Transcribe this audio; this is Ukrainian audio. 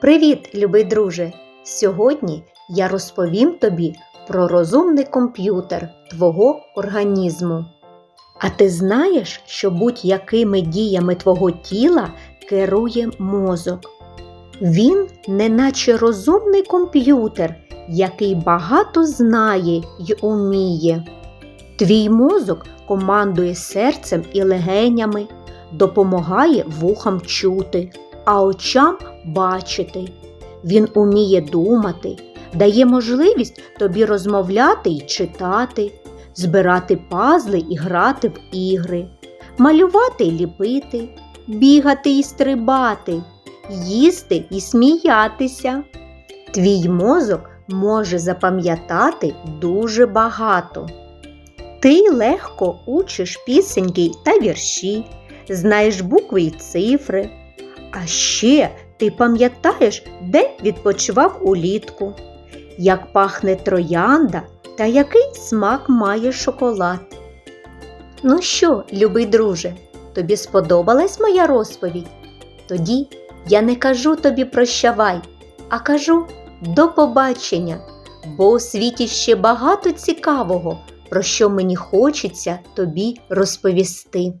Привіт, любий друже! Сьогодні я розповім тобі про розумний комп'ютер твого організму. А ти знаєш, що будь-якими діями твого тіла керує мозок? Він неначе розумний комп'ютер, який багато знає й уміє. Твій мозок командує серцем і легенями, допомагає вухам чути, а очам бачити. Він уміє думати, дає можливість тобі розмовляти і читати, збирати пазли і грати в ігри, малювати і ліпити, бігати і стрибати, їсти і сміятися. Твій мозок може запам'ятати дуже багато. Ти легко учиш пісеньки та вірші, знаєш букви і цифри. А ще ти пам'ятаєш, де відпочивав улітку, як пахне троянда та який смак має шоколад. Ну що, любий друже, тобі сподобалась моя розповідь? Тоді я не кажу тобі прощавай, а кажу до побачення, бо у світі ще багато цікавого, про що мені хочеться тобі розповісти.